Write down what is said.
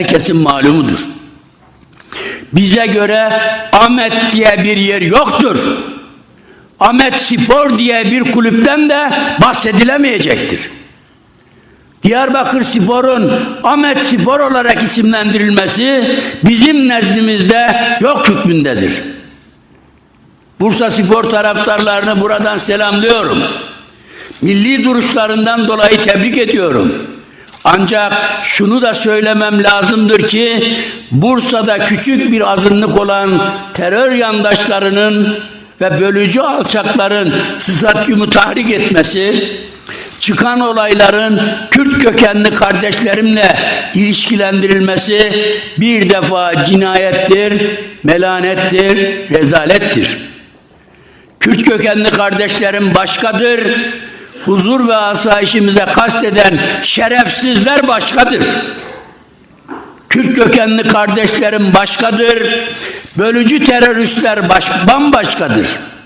herkesin malumudur. Bize göre Ahmet diye bir yer yoktur. Ahmet Spor diye bir kulüpten de bahsedilemeyecektir. Diyarbakır Spor'un Ahmet Spor olarak isimlendirilmesi bizim nezdimizde yok hükmündedir. Bursa Spor taraftarlarını buradan selamlıyorum. Milli duruşlarından dolayı tebrik ediyorum. Ancak şunu da söylemem lazımdır ki Bursa'da küçük bir azınlık olan terör yandaşlarının ve bölücü alçakların stadyumu tahrik etmesi, çıkan olayların Kürt kökenli kardeşlerimle ilişkilendirilmesi bir defa cinayettir, melanettir, rezalettir. Kürt kökenli kardeşlerim başkadır. Huzur ve asayişimize kasteden şerefsizler başkadır. Kürt kökenli kardeşlerim başkadır. Bölücü teröristler baş, bambaşkadır.